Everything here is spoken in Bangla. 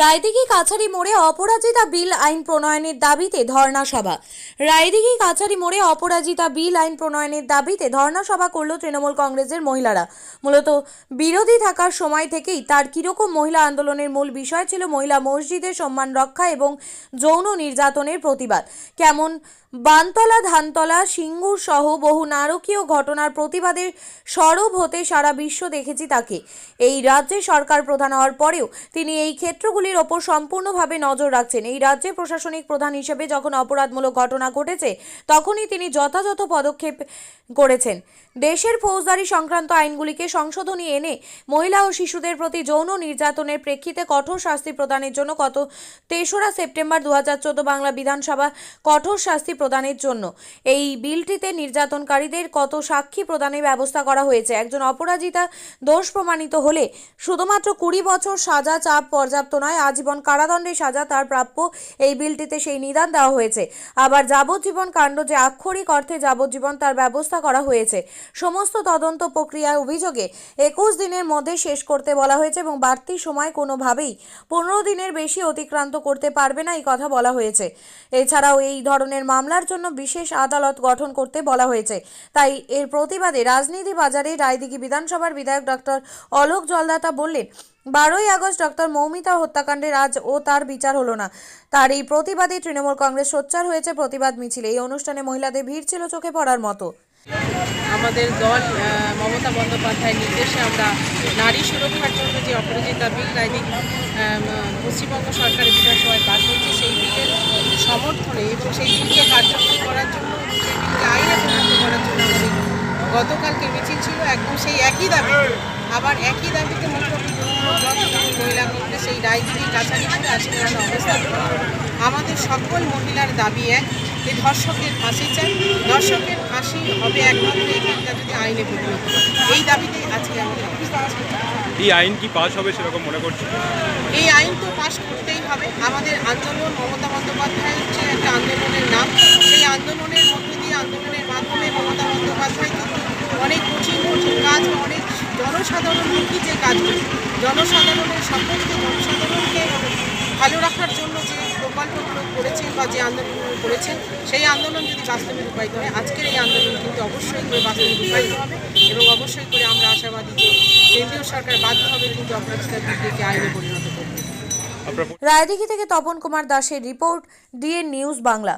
রায়দিঘি কাছারি মোড়ে অপরাজিতা বিল আইন প্রণয়নের দাবিতে ধর্ণা সভা। রায়দিঘি কাছারি মোড়ে অপরাজিতা বিল আইন প্রণয়নের দাবিতে ধর্ণা সভা করল তৃণমূল কংগ্রেসের মহিলারা। মূলত বিরোধী থাকার সময় থেকেই তার কীরকম মহিলা আন্দোলনের মূল বিষয় ছিল মহিলা মসজিদের সম্মান রক্ষা এবং যৌন নির্যাতনের প্রতিবাদ। কেমন বানতলা, ধানতলা, সিঙ্গুর সহ বহু নারকীয় ঘটনার প্রতিবাদের সরব হতে সারা বিশ্ব দেখেছি তাকে। এই রাজ্যে সরকার প্রধান হওয়ার পরেও তিনি এই ক্ষেত্রগুলির ওপর সম্পূর্ণভাবে নজর রাখছেন। এই রাজ্যে প্রশাসনিক প্রধান হিসেবে যখন অপরাধমূলক ঘটনা ঘটেছে, তখনই তিনি যথাযথ পদক্ষেপ করেছেন। দেশের ফৌজদারি সংক্রান্ত আইনগুলিকে সংশোধনী এনে মহিলা ও শিশুদের প্রতি যৌন নির্যাতনের প্রেক্ষিতে কঠোর শাস্তি প্রদানের জন্য গত তেসরা সেপ্টেম্বর দু হাজার চোদ্দ বাংলা বিধানসভা কঠোর শাস্তি প্রদানের জন্য। এই বিলটিতে নির্যাতনকারীদের কত সাক্ষী প্রদানের ব্যবস্থা করা হয়েছে? একজন অপরাজিতা দোষ প্রমাণিত হলে শুধুমাত্র কুড়ি বছর সাজা চাপ পর্যাপ্ত নয়, আজীবন কারাদণ্ডের সাজা তার প্রাপ্য এই বিলটিতে সেই নিদান দেওয়া হয়েছে। আবার যাবজ্জীবন কাণ্ড যে আক্ষরিক অর্থে যাবজ্জীবন তার ব্যবস্থা করা হয়েছে, সমস্ত তদন্ত প্রক্রিয়া অভিযোগে একুশ দিনের মধ্যে শেষ করতে বলা হয়েছে এবং বাড়তি সময় কোনোভাবেই পনেরো দিনের বেশি অতিক্রান্ত করতে পারবে না, এই কথা বলা হয়েছে। এছাড়াও এই ধরনের মামলার জন্য বিশেষ আদালত গঠন করতে বলা হয়েছে। তাই এর প্রতিবাদে রাজনীতি বাজারে রায়দিঘি বিধানসভার বিধায়ক ডক্টর অলোক জলদাতা বললেন, বারোই আগস্ট ডক্টর মৌমিতা হত্যাকাণ্ডের আজ ও তার বিচার হলো না। তার এই প্রতিবাদে তৃণমূল কংগ্রেস সোচ্চার হয়েছে, প্রতিবাদ মিছিলে। এই অনুষ্ঠানে মহিলাদের ভিড় ছিল চোখে পড়ার মতো। আমাদের দল মমতা বন্দ্যোপাধ্যায়ের নির্দেশে আমরা নারী সুরক্ষার জন্য যে অপরাজিতা বিল রায়দিক পশ্চিমবঙ্গ সরকারের বিধানসভায় পাশ হয়েছে সেই বিলের সমর্থনে এবং সেই বিলকে কার্যকরী করার জন্য সেই বিলকে আইনে পরিণত করার জন্য আমাদের গতকালকে মিছিল ছিল। একদম সেই একই দাবি। আবার একই দাবিতে মহিলা কংগ্রেস এই রায়দিঘি আজকে আমরা অবস্থান আমাদের সকল মহিলার দাবি এক যে ধর্ষকের ফাঁসি চাই। ধর্ষকের ফাঁসি হবে একমাত্র এই বিলটা যদি আইনে পরিণত। এই দাবিতেই আজকে আমাদের এই আইন কি পাশ হবে সেরকম মনে করছি এই আইন তো পাশ করতেই হবে। আমাদের আন্দোলন মমতা বন্দ্যোপাধ্যায় হচ্ছে একটা আন্দোলনের নাম সেই আন্দোলনের মধ্য দিয়ে আন্দোলনের মাধ্যমে মমতা বন্দ্যোপাধ্যায় কিন্তু অনেক কঠিন কঠিন কাজ অনেক জনসাধারণমুখী যে কাজগুলো জনসাধারণের সকলকে জনসাধারণকে ভালো রাখার জন্য যে প্রকল্পগুলো করেছেন বা যে আন্দোলনগুলো করেছেন সেই আন্দোলন যদি বাস্তবে রূপায়িত হয় আজকের এই আন্দোলন কিন্তু অবশ্যই করে বাস্তবে রূপায়িত হবে এবং অবশ্যই করে আমরা আশাবাদী যে কেন্দ্রীয় সরকার বাধ্য হবে কিন্তু অপরাজিতার বিলটিকে আইনে পরিণত করবে রায়দিঘি থেকে তপন কুমার দাসের রিপোর্ট ডিএন নিউজ বাংলা।